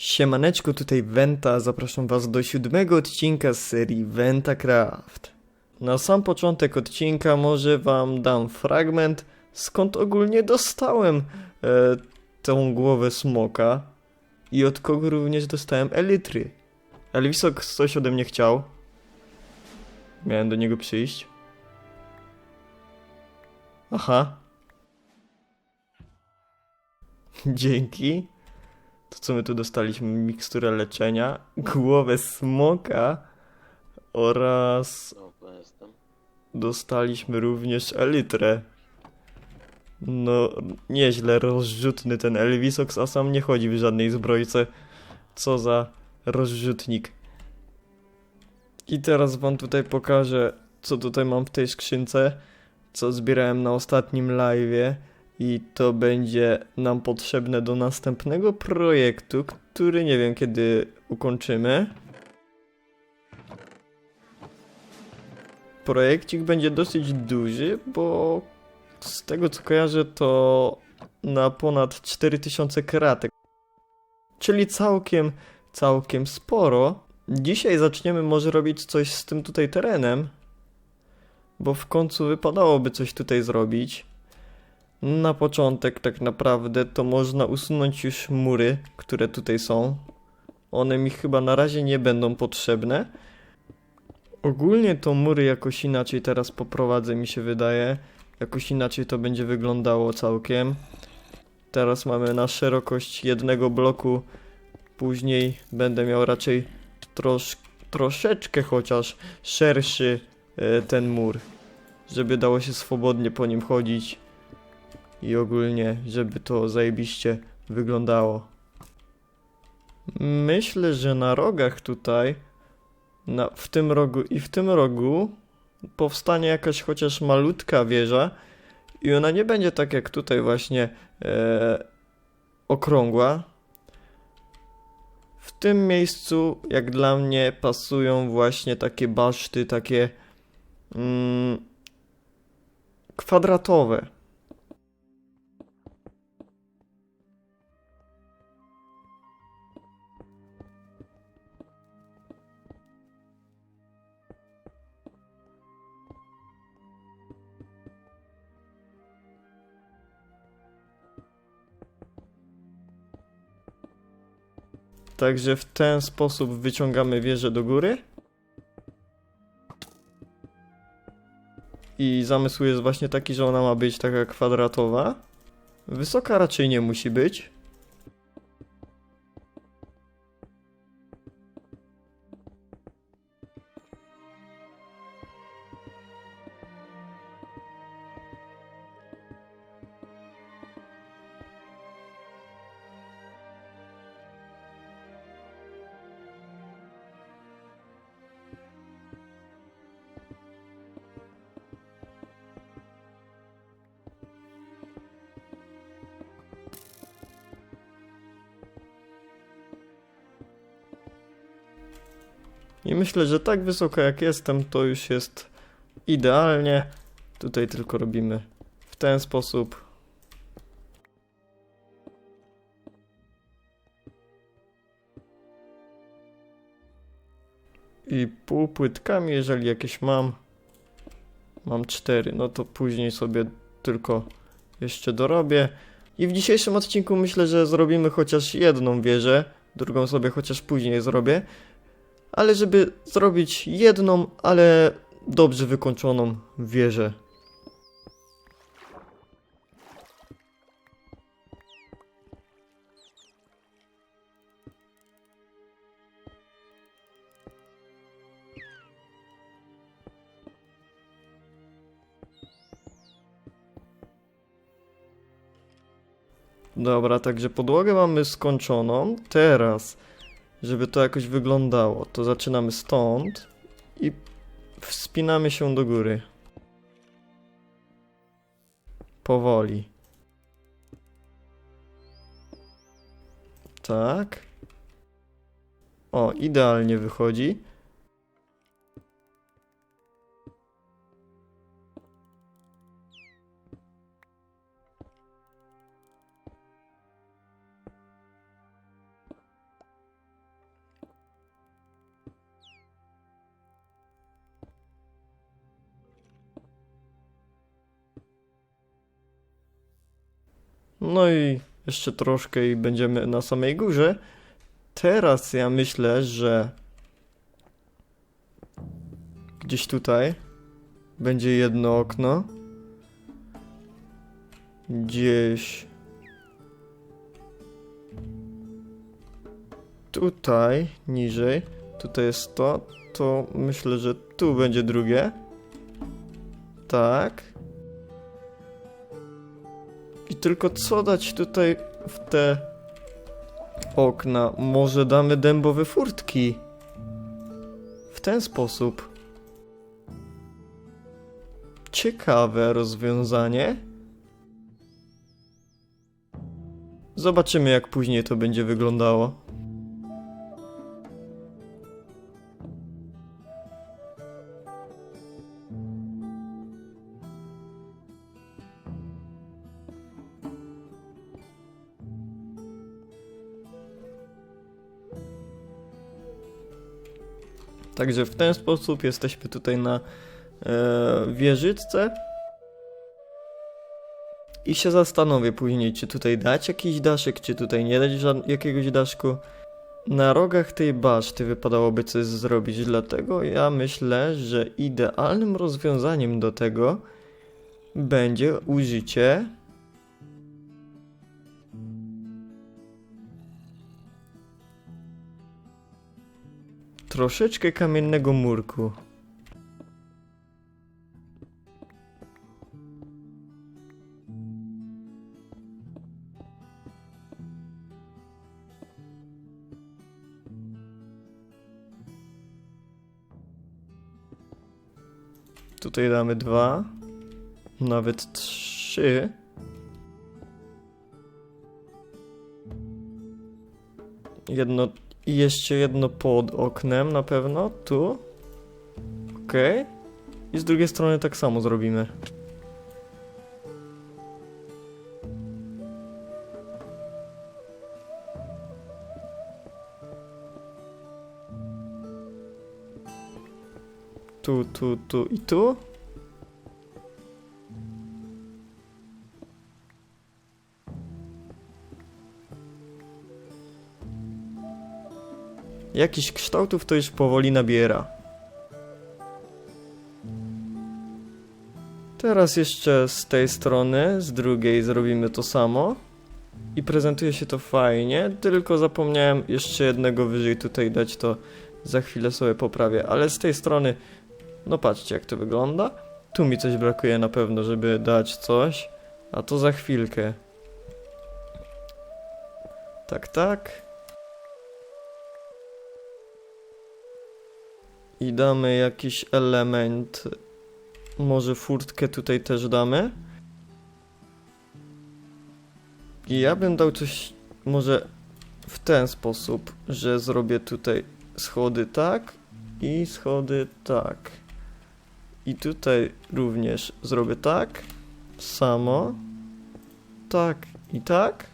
Siemaneczko, tutaj Wenta, zapraszam was do siódmego odcinka z serii Venta Craft. Na sam początek odcinka może wam dam fragment, skąd ogólnie dostałem e, tą głowę smoka i od kogo również dostałem elitry. Elwisok coś ode mnie chciał. Miałem do niego przyjść. Aha. Dzięki. Co my tu dostaliśmy? Miksturę leczenia, głowę smoka oraz dostaliśmy również elitrę. No, nieźle rozrzutny ten Elvisox, a sam nie chodzi w żadnej zbrojce. Co za rozrzutnik. I teraz wam tutaj pokażę, co tutaj mam w tej skrzynce, co zbierałem na ostatnim live'ie i to będzie nam potrzebne do następnego projektu, który nie wiem kiedy ukończymy. Projekcik będzie dosyć duży, bo z tego co kojarzę to na ponad 4000 kratek. Czyli całkiem, całkiem sporo. Dzisiaj zaczniemy może robić coś z tym tutaj terenem, bo w końcu wypadałoby coś tutaj zrobić. Na początek tak naprawdę to można usunąć już mury, które tutaj są. One mi chyba na razie nie będą potrzebne. Ogólnie to mury jakoś inaczej teraz poprowadzę mi się wydaje. Jakoś inaczej to będzie wyglądało całkiem. Teraz mamy na szerokość jednego bloku. Później będę miał raczej trosz, troszeczkę chociaż szerszy e, ten mur. Żeby dało się swobodnie po nim chodzić i ogólnie, żeby to zajebiście wyglądało. Myślę, że na rogach tutaj, na, w tym rogu i w tym rogu, powstanie jakaś chociaż malutka wieża i ona nie będzie tak jak tutaj właśnie e, okrągła. W tym miejscu, jak dla mnie, pasują właśnie takie baszty, takie mm, kwadratowe. Także w ten sposób wyciągamy wieżę do góry. I zamysł jest właśnie taki, że ona ma być taka kwadratowa. Wysoka raczej nie musi być. I myślę, że tak wysoko jak jestem, to już jest idealnie. Tutaj tylko robimy w ten sposób. I półpłytkami, jeżeli jakieś mam, mam cztery, no to później sobie tylko jeszcze dorobię. I w dzisiejszym odcinku myślę, że zrobimy chociaż jedną wieżę, drugą sobie chociaż później zrobię ale żeby zrobić jedną, ale dobrze wykończoną wieżę. Dobra, także podłogę mamy skończoną. Teraz żeby to jakoś wyglądało, to zaczynamy stąd i wspinamy się do góry. Powoli. Tak. O, idealnie wychodzi. No i jeszcze troszkę i będziemy na samej górze. Teraz ja myślę, że gdzieś tutaj będzie jedno okno. Gdzieś tutaj, niżej, tutaj jest to, to myślę, że tu będzie drugie. Tak. Tylko co dać tutaj w te okna? Może damy dębowe furtki? W ten sposób. Ciekawe rozwiązanie. Zobaczymy, jak później to będzie wyglądało. Także w ten sposób jesteśmy tutaj na e, wieżyczce. I się zastanowię później, czy tutaj dać jakiś daszek, czy tutaj nie dać jakiegoś daszku. Na rogach tej baszty wypadałoby coś zrobić, dlatego ja myślę, że idealnym rozwiązaniem do tego będzie użycie troszeczkę kamiennego murku. Tutaj damy dwa, nawet trzy. Jedno i jeszcze jedno pod oknem na pewno, tu. Okej. I z drugiej strony tak samo zrobimy. Tu, tu, tu i tu. Jakiś kształtów to już powoli nabiera. Teraz jeszcze z tej strony, z drugiej zrobimy to samo. I prezentuje się to fajnie, tylko zapomniałem jeszcze jednego wyżej tutaj dać, to za chwilę sobie poprawię. Ale z tej strony, no patrzcie jak to wygląda. Tu mi coś brakuje na pewno, żeby dać coś, a to za chwilkę. Tak, tak. I damy jakiś element. Może furtkę tutaj też damy. I ja bym dał coś może w ten sposób, że zrobię tutaj schody tak i schody tak. I tutaj również zrobię tak samo. Tak i tak.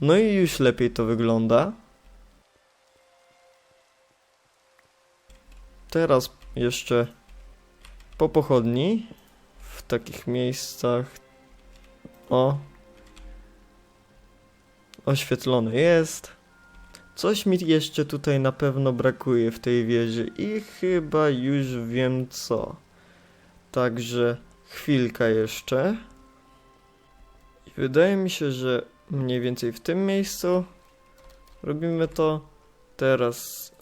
No i już lepiej to wygląda. Teraz jeszcze po pochodni w takich miejscach o oświetlone jest. Coś mi jeszcze tutaj na pewno brakuje w tej wieży i chyba już wiem co. Także chwilka jeszcze. Wydaje mi się, że mniej więcej w tym miejscu robimy to. Teraz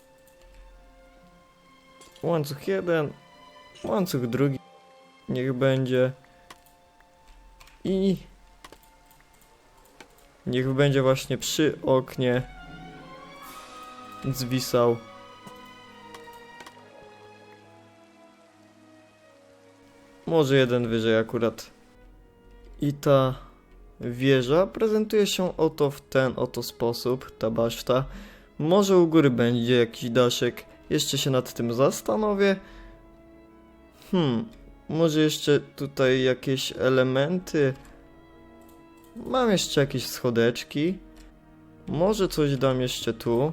łańcuch jeden, łańcuch drugi niech będzie i niech będzie właśnie przy oknie zwisał. Może jeden wyżej akurat. I ta Wieża prezentuje się oto w ten oto sposób, ta baszta. Może u góry będzie jakiś daszek, jeszcze się nad tym zastanowię. Hmm, może jeszcze tutaj jakieś elementy. Mam jeszcze jakieś schodeczki. Może coś dam jeszcze tu.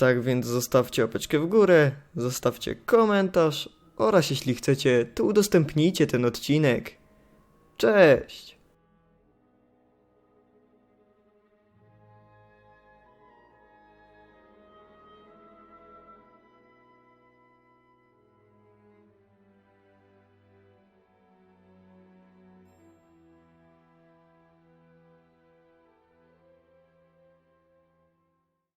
Tak więc zostawcie łapeczkę w górę, zostawcie komentarz oraz jeśli chcecie, to udostępnijcie ten odcinek. Cześć!